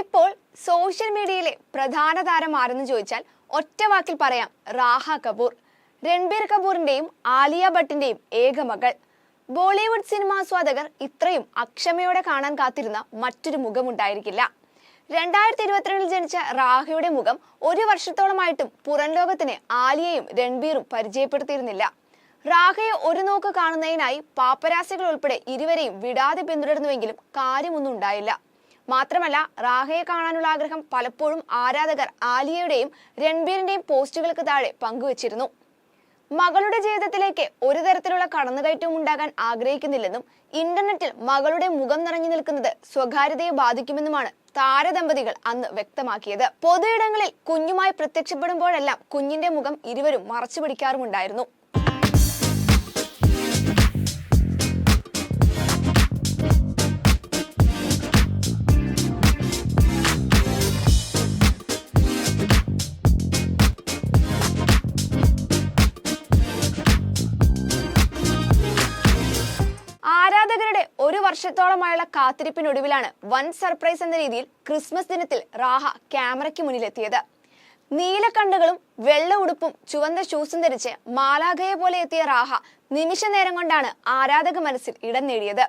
ഇപ്പോൾ സോഷ്യൽ മീഡിയയിലെ പ്രധാന താരം ആരെന്ന് ചോദിച്ചാൽ ഒറ്റ വാക്കിൽ പറയാം റാഹ കപൂർ. രൺബീർ കപൂറിന്റെയും ആലിയ ഭട്ടിന്റെയും ഏക മകൾ. ബോളിവുഡ് സിനിമാസ്വാദകർ ഇത്രയും അക്ഷമയോടെ കാണാൻ കാത്തിരുന്ന മറ്റൊരു മുഖമുണ്ടായിരിക്കില്ല. രണ്ടായിരത്തി ഇരുപത്തിരണ്ടിൽ ജനിച്ച റാഹയുടെ മുഖം ഒരു വർഷത്തോളമായിട്ടും പുറം ലോകത്തിന് ആലിയയും രൺബീറും പരിചയപ്പെടുത്തിയിരുന്നില്ല. റാഹയെ ഒരു നോക്ക് കാണുന്നതിനായി പാപ്പരാസികൾ ഉൾപ്പെടെ ഇരുവരെയും വിടാതെ പിന്തുടർന്നുവെങ്കിലും കാര്യമൊന്നും ഉണ്ടായില്ല. മാത്രമല്ല റാഹയെ കാണാനുള്ള ആഗ്രഹം പലപ്പോഴും ആരാധകർ ആലിയയുടെയും രൺബീറിന്റെയും പോസ്റ്റുകൾക്ക് താഴെ പങ്കുവച്ചിരുന്നു. മകളുടെ ജീവിതത്തിലേക്ക് ഒരു തരത്തിലുള്ള കടന്നുകയറ്റവും ഉണ്ടാകാൻ ആഗ്രഹിക്കുന്നില്ലെന്നും ഇന്റർനെറ്റിൽ മകളുടെ മുഖം നിറഞ്ഞു നിൽക്കുന്നത് സ്വകാര്യതയെ ബാധിക്കുമെന്നുമാണ് താരദമ്പതികൾ അന്ന് വ്യക്തമാക്കിയത്. പൊതുയിടങ്ങളിൽ കുഞ്ഞുമായി പ്രത്യക്ഷപ്പെടുമ്പോഴെല്ലാം കുഞ്ഞിന്റെ മുഖം ഇരുവരും മറച്ചു പിടിക്കാറുമുണ്ടായിരുന്നു. വർഷത്തോളമായുള്ള കാത്തിരിപ്പിനൊടുവിലാണ് വൻ സർപ്രൈസ് എന്ന രീതിയിൽ ക്രിസ്മസ് ദിനത്തിൽ റാഹ ക്യാമറയ്ക്ക് മുന്നിലെത്തിയത്. നീലക്കണ്ണുകളും വെള്ള ഉടുപ്പും ചുവന്ന ഷൂസും ധരിച്ച് മാലാഖയെ പോലെ എത്തിയ റാഹ നിമിഷ നേരം കൊണ്ടാണ് ആരാധക മനസ്സിൽ ഇടം നേടിയത്.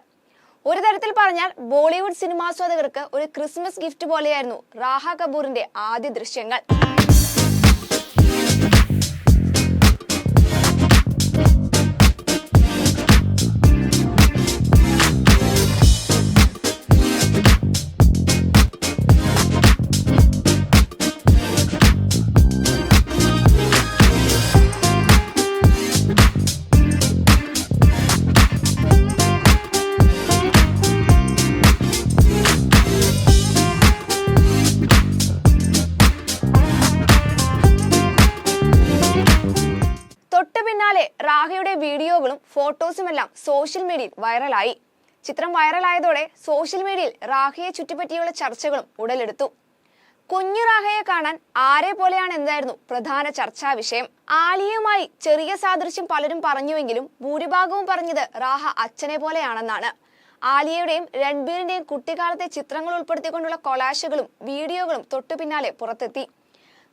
ഒരു തരത്തിൽ പറഞ്ഞാൽ ബോളിവുഡ് സിനിമാസ്വാദകർക്ക് ഒരു ക്രിസ്മസ് ഗിഫ്റ്റ് പോലെയായിരുന്നു റാഹ കപൂറിന്റെ ആദ്യ ദൃശ്യങ്ങൾ. പിന്നാലെ റാഹയുടെ വീഡിയോകളും ഫോട്ടോസുമെല്ലാം സോഷ്യൽ മീഡിയയിൽ വൈറലായി. ചിത്രം വൈറലായതോടെ സോഷ്യൽ മീഡിയയിൽ റാഹയെ ചുറ്റിപ്പറ്റിയുള്ള ചർച്ചകളും ഉടലെടുത്തു. കുഞ്ഞു റാഹയെ കാണാൻ ആരെ പോലെയാണ് എന്തായിരുന്നു പ്രധാന ചർച്ചാ വിഷയം. ആലിയയുമായി ചെറിയ സാദൃശ്യം പലരും പറഞ്ഞുവെങ്കിലും ഭൂരിഭാഗവും പറഞ്ഞത് റാഹ അച്ഛനെ പോലെയാണെന്നാണ്. ആലിയയുടെയും രൺബീറിന്റെയും കുട്ടിക്കാലത്തെ ചിത്രങ്ങൾ ഉൾപ്പെടുത്തിക്കൊണ്ടുള്ള കൊളാഷുകളും വീഡിയോകളും തൊട്ടു പിന്നാലെ പുറത്തെത്തി.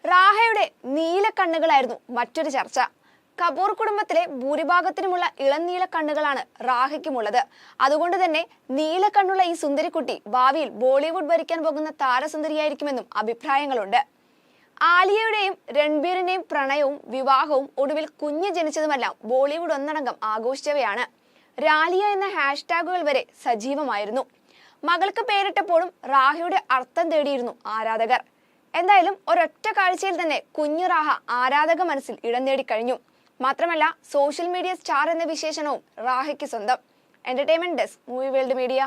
റാഹയുടെ നീല കണ്ണുകളായിരുന്നു മറ്റൊരു ചർച്ച. കപൂർ കുടുംബത്തിലെ ഭൂരിഭാഗത്തിനുമുള്ള ഇളനീല കണ്ണുകളാണ് റാഹയ്ക്കുമുള്ളത്. അതുകൊണ്ട് തന്നെ നീല കണ്ണുള്ള ഈ സുന്ദരിക്കുട്ടി ഭാവിയിൽ ബോളിവുഡ് ഭരിക്കാൻ പോകുന്ന താരസുന്ദരിയായിരിക്കുമെന്നും അഭിപ്രായങ്ങളുണ്ട്. ആലിയയുടെയും രൺബീറിന്റെയും പ്രണയവും വിവാഹവും ഒടുവിൽ കുഞ്ഞ് ജനിച്ചതുമെല്ലാം ബോളിവുഡ് ഒന്നടങ്കം ആഘോഷിച്ചവയാണ്. റാലിയ എന്ന ഹാഷ്ടാഗുകൾ വരെ സജീവമായിരുന്നു. മകൾക്ക് പേരിട്ടപ്പോഴും റാഹയുടെ അർത്ഥം തേടിയിരുന്നു ആരാധകർ. എന്തായാലും ഒരൊറ്റ കാഴ്ചയിൽ തന്നെ കുഞ്ഞു റാഹ ആരാധക മനസ്സിൽ ഇടം നേടിക്കഴിഞ്ഞു. മാത്രമല്ല സോഷ്യൽ മീഡിയ സ്റ്റാർ എന്ന വിശേഷണവും റാഹയ്ക്ക് സ്വന്തം. Entertainment desk movie world media